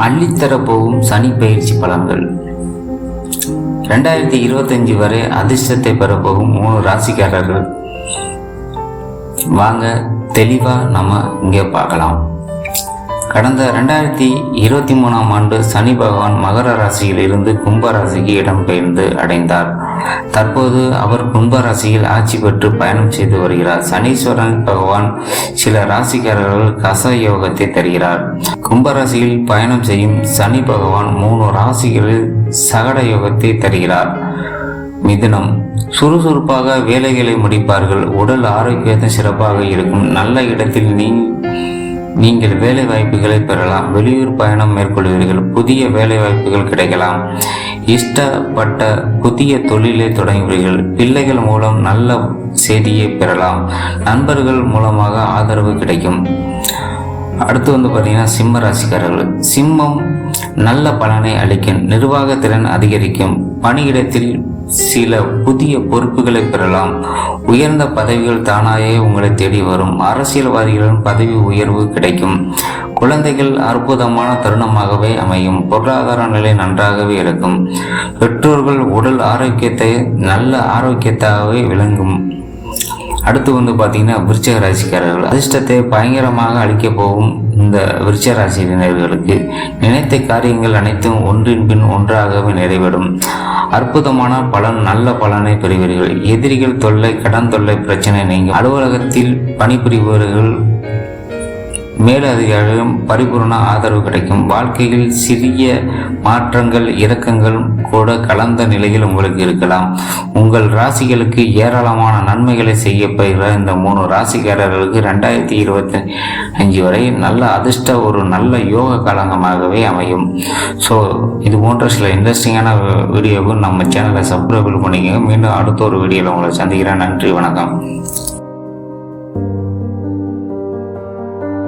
அள்ளித்தரப்போகும் சனி பயிற்சி பலன்கள். ரெண்டாயிரத்தி இருபத்தஞ்சு வரை அதிர்ஷ்டத்தை பெறப்போகும் மூணு ராசிக்காரர்கள். வாங்க தெளிவாக நம்ம இங்கே பார்க்கலாம். கடந்த ரெண்டாயிரத்தி இருபத்தி மூணாம் ஆண்டு சனி பகவான் மகர ராசியில் இருந்து கும்ப ராசிக்கு இடம்பெயர்ந்து அடைந்தார். தற்போது அவர் கும்ப ராசியில் ஆட்சி பெற்று பயணம் செய்து வருகிறார். சனீஸ்வரன் பகவான் சில ராசிக்காரர்கள் கச யோகத்தை தருகிறார். கும்பராசியில் பயணம் செய்யும் சனி பகவான் மூணு ராசிகளில் சகட யோகத்தை தருகிறார். மிதுனம். சுறுசுறுப்பாக வேலைகளை முடிப்பார்கள். உடல் ஆரோக்கியத்தை சிறப்பாக இருக்கும். நல்ல இடத்தில் நீ நீங்கள் வேலை வாய்ப்புகளை பெறலாம். வெளியூர் பயணம் மேற்கொள்வீர்கள். புதிய வேலை வாய்ப்புகள் கிடைக்கலாம். இஷ்டப்பட்ட புதிய தொழிலை தொடங்குவீர்கள். பிள்ளைகள் மூலம் நல்ல செய்தியை பெறலாம். நண்பர்கள் மூலமாக ஆதரவு கிடைக்கும். அடுத்து வந்து பார்த்தீங்கன்னா சிம்ம ராசிக்காரர்கள். சிம்மம் நல்ல பலனை அளிக்கும் நிர்வாகத்திறன் அதிகரிக்கும். பணியிடத்தில் சில புதிய பொறுப்புகளை பெறலாம். உயர்ந்த பதவிகள் தானாயே உங்களை தேடி வரும். அரசியல்வாதிகளின் பதவி உயர்வு கிடைக்கும். குழந்தைகள் அற்புதமான தருணமாகவே அமையும். பொருளாதார நிலை நன்றாகவே இருக்கும். பெற்றோர்கள் உடல் ஆரோக்கியத்தை நல்ல ஆரோக்கியத்தாகவே விளங்கும். அடுத்து வந்து பார்த்தீங்கன்னா விருச்சக ராசிக்காரர்கள். அதிர்ஷ்டத்தை பயங்கரமாக அளிக்க போகும் இந்த விருச்ச ராசியினர்களுக்கு நினைத்த காரியங்கள் அனைத்தும் ஒன்றின் பின் ஒன்றாகவே நிறைவேறும். அற்புதமான பலன் நல்ல பலனை பெறுவீர்கள். எதிரிகள் தொல்லை கடன் தொல்லை பிரச்சனை நீங்கள் அலுவலகத்தில் பணிபுரிபவர்கள் மேலதிகாரிகளும் பரிபூர்ண ஆதரவு கிடைக்கும். வாழ்க்கையில் சிறிய மாற்றங்கள் இறக்கங்கள் கூட கலந்த நிலையில் உங்களுக்கு இருக்கலாம். உங்கள் ராசிகளுக்கு ஏராளமான நன்மைகளை செய்ய போகிற இந்த மூணு ராசிக்காரர்களுக்கு ரெண்டாயிரத்தி இருபத்தி அஞ்சு வரை நல்ல அதிர்ஷ்ட ஒரு நல்ல யோக காலங்கமாகவே அமையும். ஸோ இது போன்ற சில இன்ட்ரெஸ்டிங்கான வீடியோவுக்கு நம்ம சேனலை சப்ஸ்கிரைபிள் பண்ணிக்கோங்க. மீண்டும் அடுத்த ஒரு வீடியோவில் உங்களை சந்திக்கிறேன். நன்றி வணக்கம்.